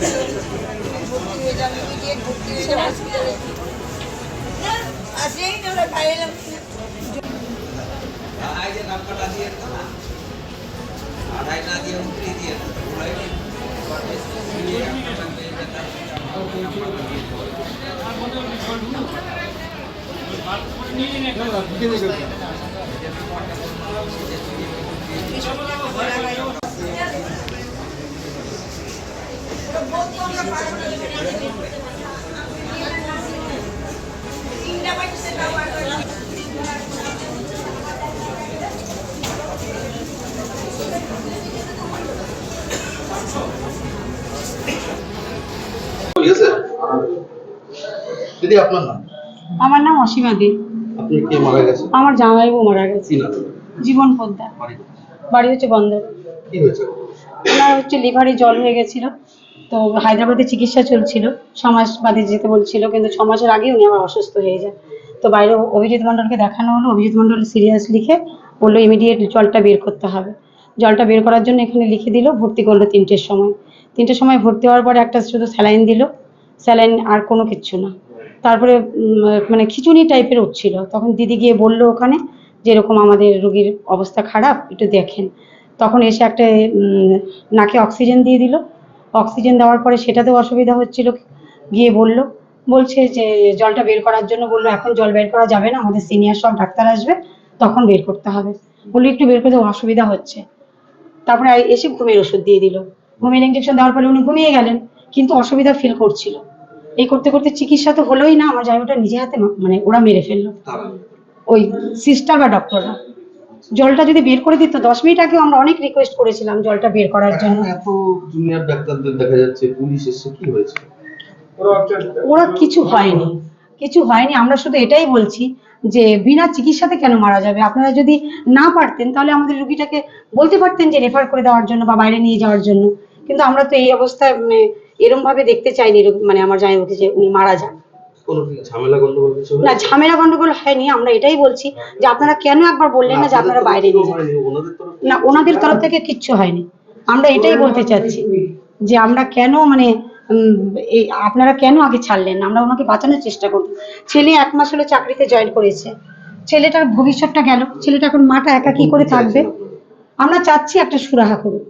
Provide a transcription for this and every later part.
ভর্তি হয়ে যাবে ইমিডিয়েট ভর্তি হয়ে যাবে হসপিটালে আসেই না দিয়ে না দিয়ে পুরাই তিনটা বাচ্চা তাও আর ঠিক আছে দিদি আপনার নাম? আমার নাম অসীমা দে আপনি কে মারা গেছে আমার জামাইবাবু মারা গেছে। জীবন পোদ্দার। বাড়ি হচ্ছে বন্দর। কি হয়েছে? ওনার হচ্ছে লিভারে জল হয়ে গেছিল। তো হায়দ্রাবাদে চিকিৎসা চলছিল ছ মাস বাদে যেতে বলছিল, কিন্তু ছ মাসের আগে উনি আমার অসুস্থ হয়ে যায়। তো বাইরে অভিজিৎ মণ্ডলকে দেখানো হলো, অভিজিৎ মণ্ডল সিরিয়াস লিখে বলল ইমিডিয়েট জলটা বের করতে হবে। জলটা বের করার জন্য এখানে লিখে দিল, ভর্তি করল তিনটের সময়। তিনটের সময় ভর্তি হওয়ার পরে একটা শুধু স্যালাইন দিল, স্যালাইন আর কোনো কিচ্ছু না। তারপরে মানে খিচুনি টাইপের উঠছিল। তখন দিদি গিয়ে বলল ওখানে যে এরকম আমাদের রুগীর অবস্থা খারাপ, একটু দেখেন। তখন এসে একটা নাকে অক্সিজেন দিয়ে দিল অক্সিজেন দেওয়ার পরে সেটাতেও অসুবিধা হচ্ছিল। গিয়ে বলল বলছে যে জলটা বের করার জন্য বলল এখন জল বের করা যাবে না আমাদের সিনিয়র সব ডাক্তার আসবে তখন বের করতে হবে। বলল একটু বের করতে অসুবিধা হচ্ছে। তারপরে এসে ঘুমের ওষুধ দিয়ে দিল। ঘুমের ইঞ্জেকশন দেওয়ার পরে উনি ঘুমিয়ে গেলেন কিন্তু অসুবিধা ফিল করছিল। এই করতে করতে চিকিৎসা তো হলোই না আমার জামাইটা নিজে হাতে মানে ওরা মেরে ফেলল। ওই সিস্টার বা ডক্টররা জলটা যদি বের করে দিত দশ মিনিট আগে আমরা অনেক রিকোয়েস্ট করেছিলাম জলটা বের করার জন্য। এত জুনিয়র ডাক্তারদের দেখা যাচ্ছে পুলিশ এসে কি হয়েছে? ওরা কিছু হয়নি কিছু হয়নি। আমরা শুধু এটাই বলছি যে বিনা চিকিৎসাতে কেন মারা যাবে? আপনারা যদি না পারতেন তাহলে আমাদের রুগীটাকে বলতে পারতেন যে রেফার করে দেওয়ার জন্য বা বাইরে নিয়ে যাওয়ার জন্য। কিন্তু আমরা তো এই অবস্থায় মানে এরম ভাবে দেখতে চাইনি রোগ- মানে আমার জামাইবাবুকে যে উনি মারা যান। কোনো ঝামেলা গন্ডগোল কিছু না ঝামেলা গন্ডগোল হয়নি আমরা এটাই বলছি যে আপনারা কেন একবার বললেন না যে আপনারা বাইরে না ওনাদের তরফ থেকে কিচ্ছু হয়নি। আমরা এটাই বলতে চাচ্ছি যে আমরা কেন মানে এই আপনারা কেন আগে ছাড়লেন আমরা ওনাকে বাঁচানোর চেষ্টা করব। ছেলে এক মাস হলো চাকরিতে জয়েন করেছে। ছেলেটার ভবিষ্যৎটা গেল। ছেলেটা এখন মাটা একা কি করে থাকবে? আমরা চাচ্ছি একটা সুরাহা করুন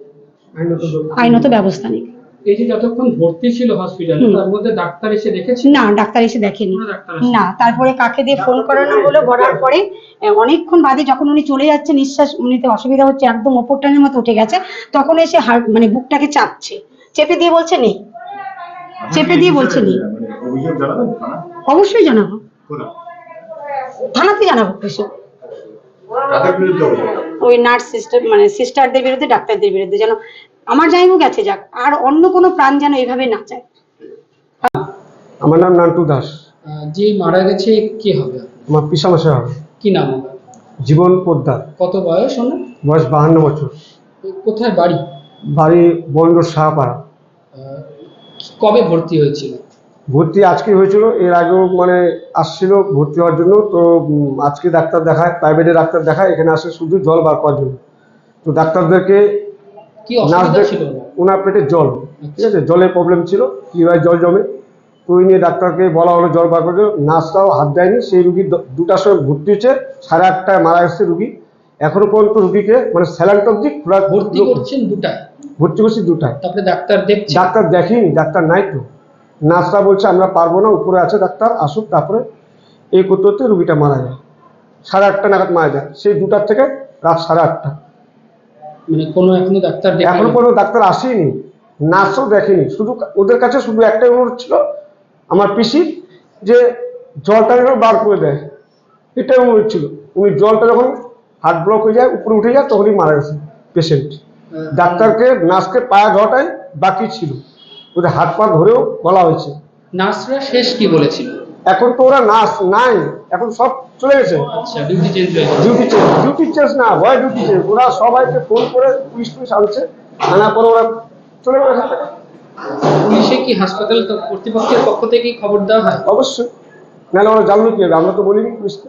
আইনত ব্যবস্থা নিক। এই যে যতক্ষণ ভর্তি ছিল হসপিটালে তার মধ্যে ডাক্তার এসে দেখেছে? না ডাক্তার এসে দেখেনি? না তারপরে কাকে দিয়ে ফোন করানো হলো করার পরে অনেকক্ষণ বাদে যখন উনি চলে যাচ্ছে নিঃশ্বাস নিতে অসুবিধা হচ্ছে একদম ওপর টানের মতো উঠে গেছে তখন এসে হার্ট মানে বুকটাকে চাপছে। চেপে দিয়ে বলছে নেই চেপে দিয়ে বলছে নেই অবশ্যই জানাব? থানাতে জানাব কিছু ওই নার্স সিস্টার মানে সিস্টারদের বিরুদ্ধে ডাক্তারদের বিরুদ্ধে যেন আমার জানিও গেছে যাক আর অন্য কোনো প্রাণ যেন এইভাবে না যায়। আমার নাম নান্টু দাস। যে মারা গেছে কি হবে? আমার পিসামশাই হবে। কি নাম হবে? জীবন পোদ্দার। কত বয়স ওনার? বয়স বাহান্ন বছর। কোথায় বাড়ি? বাড়ি বন্দর শাহপাড়া কবে ভর্তি হয়েছিল? ভর্তি আজকে হয়েছিল এর আগেও মানে আসছিল ভর্তি হওয়ার জন্য তো আজকে ডাক্তার দেখায় প্রাইভেটে ডাক্তার দেখায় এখানে আসে শুধু জল বার করার জন্য। তো ডাক্তারদেরকে কি অসুবিধা ছিল? ওনার? পেটে জল। ঠিক আছে? জলের প্রবলেম ছিল। কীভাবে জল জমে? তো ওই নিয়ে ডাক্তারকে বলা হলো জল বার করে নার্সটাও হাত দেয়নি। সেই রুগী দুটার সময় ভর্তি হয়েছে। সাড়ে আটটায় মারা গেছে রুগী। এখনও পর্যন্ত রুগীকে মানে অব্দি খোলা ভর্তি করছেন দুটায়? ভর্তি করছি দুটায়। তারপরে ডাক্তার দেখছে ডাক্তার দেখেনি। ডাক্তার নাই তো। নার্সরা বলছে আমরা পারব না। উপরে আছে ডাক্তার আসুক। তারপরে এই করতে করতে রুগীটা মারা যায়। সাড়ে আটটা নাগাদ মারা যায়। সেই দুটার থেকে রাত সাড়ে আটটা। মানে কোনো এখনও ডাক্তার এখনও পর্যন্ত ডাক্তার আসেনি নার্সও দেখেনি। শুধু ওদের কাছে শুধু একটাই অনুরোধ ছিল আমার পিসির যে জলটা যেন বার করে দেয়। এটাই অনুরোধ ছিল। উনি জলটা যখন হার্ট ব্লক হয়ে যায় উপরে উঠে যায় তখনই মারা গেছে পেশেন্ট ডাক্তারকে নার্সকে পায়া ধোয়াটাই বাকি ছিল। ওদের হাত পা ধরেও বলা হয়েছে। নার্সরা শেষ কি বলেছিল? এখন তো ওরা নার্স নাই। এখন সব চলে গেছে। ডিউটি চেঞ্জ ডিউটি চেঞ্জ না ভয় ডিউটি চেঞ্জ ওরা সবাইকে ফোন করে পুলিশ টুলিশ আনছে আনার পরে ওরা চলে গেছে। পুলিশে কি হাসপাতাল কর্তৃপক্ষের পক্ষ থেকে খবর দেওয়া হয়? অবশ্যই। নাহলে ওরা জানলো কি হবে আমরা তো বলিনি পুলিশকে।